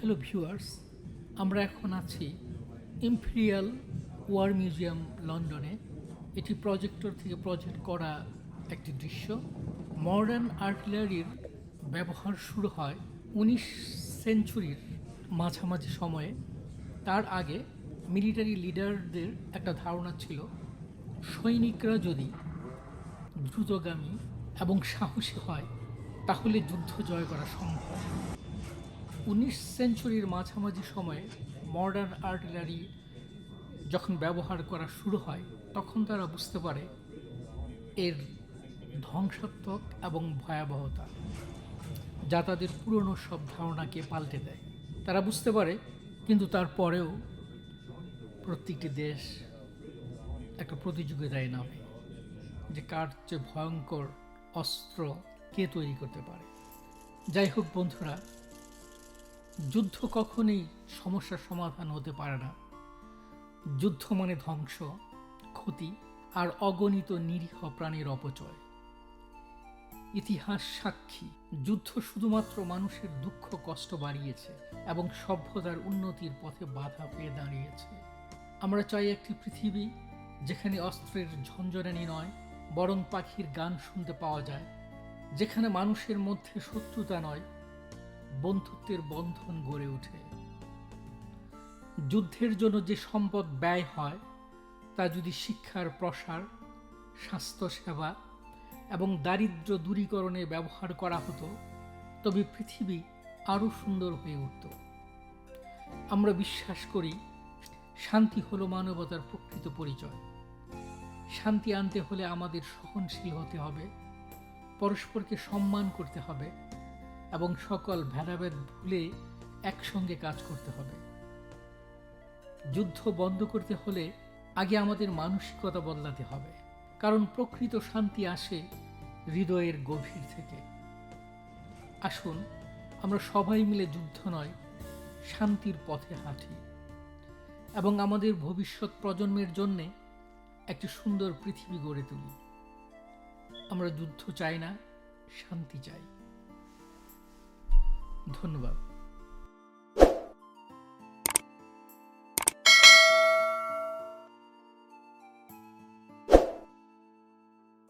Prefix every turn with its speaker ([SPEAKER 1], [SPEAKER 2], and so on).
[SPEAKER 1] Hello viewers আমরা এখন আছি ইম্পেরিয়াল ওয়ার মিউজিয়াম লন্ডনে এটি প্রজেক্টর থেকে প্রজেক্ট করা একটি দৃশ্য। মডার্ন আর্টিলারির ব্যবহার শুরু হয় উনিশ সেঞ্চুরির মাঝামাঝি সময়ে। তার আগে মিলিটারি লিডারদের একটা ধারণা ছিল, সৈনিকরা যদি দ্রুতগামী এবং সাহসী হয়, তাহলে যুদ্ধ জয় করা সম্ভব। উনিশ সেঞ্চুরির মাঝামাঝি সময়ে মডার্ন আর্টিলারি যখন ব্যবহার করা শুরু হয়, তখন তারা বুঝতে পারে এর ধ্বংসাত্মক এবং ভয়াবহতা, যা তাদের পুরনো সব ধারণাকে পাল্টে দেয়। তারা বুঝতে পারে, কিন্তু তারপরেও প্রত্যেকটি দেশ একটা প্রতিযোগিতায় নামে, যে কার চেয়ে ভয়ঙ্কর অস্ত্র কে তৈরি করতে পারে। যাই হোক বন্ধুরা যুদ্ধ কখনই সমস্যার সমাধান হতে পারে না। যুদ্ধ মানে ধ্বংস, ক্ষতি আর অগণিত নিরীহ প্রাণীর অপচয়। ইতিহাস সাক্ষী, যুদ্ধ শুধুমাত্র মানুষের দুঃখ, কষ্ট বাড়িয়েছে এবং সভ্যতার উন্নতির পথে বাধা পেয়ে দাঁড়িয়েছে। আমরা চাই একটি পৃথিবী যেখানে অস্ত্রের ঝঞ্ঝনানি নয়, বরং পাখির গান শুনতে পাওয়া যায়, যেখানে মানুষের মধ্যে শত্রুতা নয় বন্ধুত্বের বন্ধন গড়ে ওঠে। যুদ্ধের জন্য যে সম্পদ ব্যয় হয়, তা যদি শিক্ষার প্রসার, স্বাস্থ্যসেবা এবং দারিদ্র্য দূরীকরণে ব্যবহার করা হতো, তবে পৃথিবী আরও সুন্দর হয়ে উঠত। আমরা বিশ্বাস করি, শান্তি হলো মানবতার প্রকৃত পরিচয়। শান্তি আনতে হলে আমাদের সহনশীল হতে হবে, পরস্পরকে সম্মান করতে হবে এবং সকল ভেদাভেদ ভুলে একসঙ্গে কাজ করতে হবে। যুদ্ধ বন্ধ করতে হলে আগে আমাদের মানসিকতা বদলাতে হবে, কারণ প্রকৃত শান্তি আসে হৃদয়ের গভীর থেকে। আসুন, আমরা সবাই মিলে যুদ্ধ নয়, শান্তির পথে হাঁটি এবং আমাদের ভবিষ্যৎ প্রজন্মের জন্যে একটি সুন্দর পৃথিবী গড়ে তুলি। আমরা যুদ্ধ চাই না, শান্তি চাই। ধন্যবাদ।